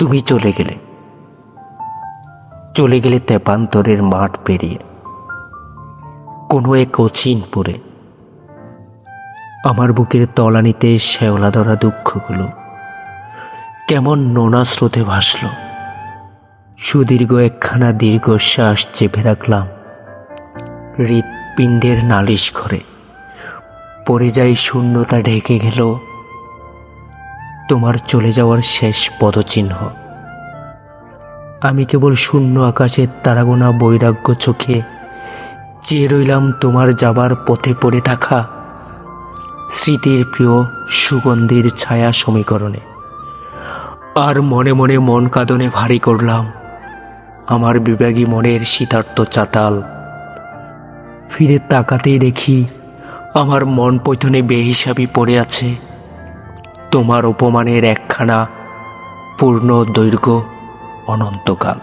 তুমি চলে গেলে। চলে গেলে তেপান্তরের মাঠ পেরিয়ে, কোনো এক অচিন অচিনপুরে আমার বুকের তলানিতে শ্যাওলা ধরা দুঃখগুলো কেমন নোনা স্রোতে ভাসল। সুদীর্ঘ একখানা দীর্ঘশ্বাস চেপে রাখলাম হৃৎপিণ্ডের নালিশ ঘরে। পড়ে যাই শূন্যতা ঢেকে গেল তোমার চলে যাওয়ার শেষ পদচিহ্ন। আমি কেবল শূন্য আকাশের তারাগোনা বৈরাগ্য চোখে চেয়ে রইলাম তোমার যাবার পথে পড়ে থাকা স্মৃতির প্রিয় সুগন্ধির ছায়া সমীকরণে। আর মনে মনে মন কাঁদনে ভারী করলাম আমার বিবেগী মনের শীতার্ত চাতাল। ফিরে তাকাতেই দেখি আমার মন পৈথনে বেহিসাবি পড়ে আছে। তোমার অপমানের একখানা পূর্ণ দৈর্ঘ্য অনন্তকাল।